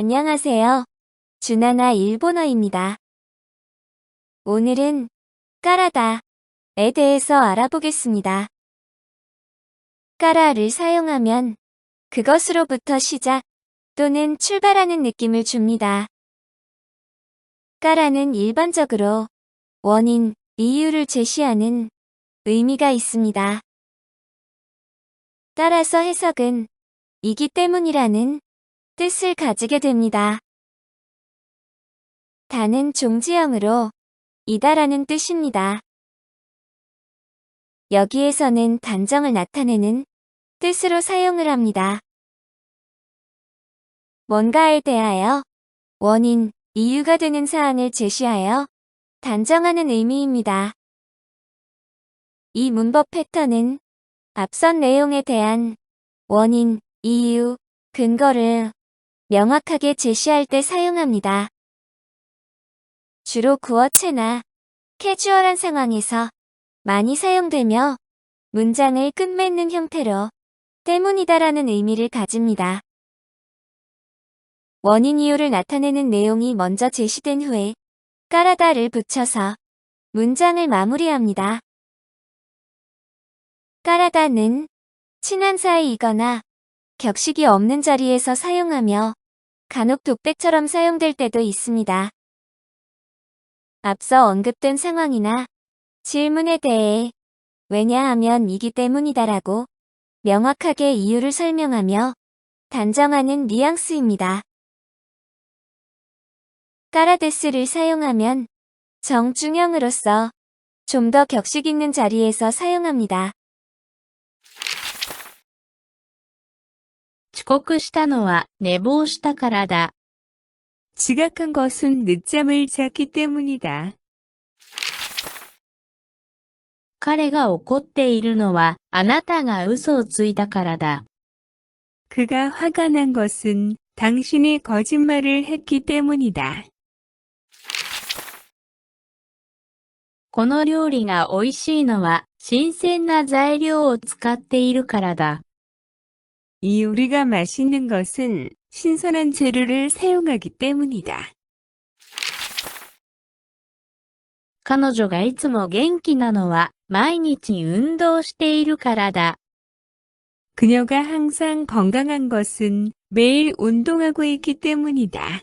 안녕하세요. 주나나 일본어입니다. 오늘은 까라다에 대해서 알아보겠습니다. 까라를 사용하면 그것으로부터 시작 또는 출발하는 느낌을 줍니다. 까라는 일반적으로 원인, 이유를 제시하는 의미가 있습니다. 따라서 해석은 이기 때문이라는 뜻을 가지게 됩니다. 다는 종지형으로 이다라는 뜻입니다. 여기에서는 단정을 나타내는 뜻으로 사용을 합니다. 뭔가에 대하여 원인, 이유가 되는 사안을 제시하여 단정하는 의미입니다. 이 문법 패턴은 앞선 내용에 대한 원인, 이유, 근거를 명확하게 제시할 때 사용합니다. 주로 구어체나 캐주얼한 상황에서 많이 사용되며 문장을 끝맺는 형태로 때문이다라는 의미를 가집니다. 원인 이유를 나타내는 내용이 먼저 제시된 후에 까라다를 붙여서 문장을 마무리합니다. 까라다는 친한 사이이거나 격식이 없는 자리에서 사용하며 간혹 독백처럼 사용될 때도 있습니다. 앞서 언급된 상황이나 질문에 대해 왜냐하면 이기 때문이다라고 명확하게 이유를 설명하며 단정하는 뉘앙스입니다. 까라데스를 사용하면 정중형으로서 좀 더 격식 있는 자리에서 사용합니다. 遅刻したのは寝坊したからだ。 지각한 것은 늦잠을 잤기 때문이다. 彼が怒っているのはあなたが嘘をついたからだ。 그가 화가 난 것은 당신이 거짓말을 했기 때문이다. この料理が美味しいのは新鮮な材料を使っているからだ。 이 요리가 맛있는 것은 신선한 재료를 사용하기 때문이다. 彼女がいつも元気なのは毎日運動しているからだ。 그녀가 항상 건강한 것은 매일 운동하고 있기 때문이다.